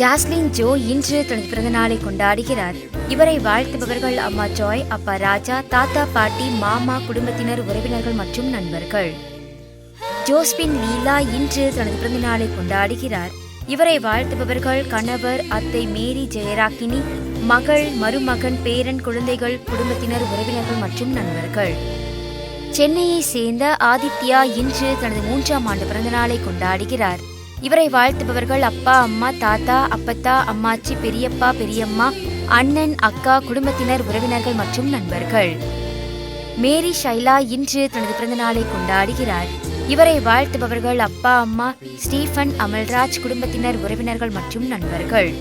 ஜாஸ்லின் Joe இன்று தனது பிறந்த நாளை கொண்டாடுகிறார். இவரை வாழ்த்துபவர்கள் அம்மா ஜாய் அப்பா ராஜா தாத்தா பாட்டி மாமா குடும்பத்தினர் உறவினர்கள் மற்றும் நண்பர்கள். ஜோஸ்பின் லீலா இன்று தனது பிறந்த நாளை கொண்டாடுகிறார். இவரை வாழ்த்துபவர்கள் கணவர் அத்தை மேரி ஜெயராக்கினி மகள் மருமகன் பேரன் குழந்தைகள் குடும்பத்தினர் உறவினர்கள் மற்றும் நண்பர்கள். சென்னையை சேர்ந்த ஆதித்யா இன்று தனது மூன்றாம் ஆண்டு பிறந்த நாளை கொண்டாடுகிறார். இவரை வாழ்த்துபவர்கள் அப்பா அம்மா தாத்தா அப்பத்தா அம்மாச்சி பெரியப்பா பெரியம்மா அண்ணன் அக்கா குடும்பத்தினர் உறவினர்கள் மற்றும் நண்பர்கள். மேரி ஷைலா இன்று தனது பிறந்தநாளை கொண்டாடுகிறார். இவரை வாழ்த்துபவர்கள் அப்பா அம்மா ஸ்டீஃபன் அமல்ராஜ் குடும்பத்தினர் உறவினர்கள் மற்றும் நண்பர்கள்.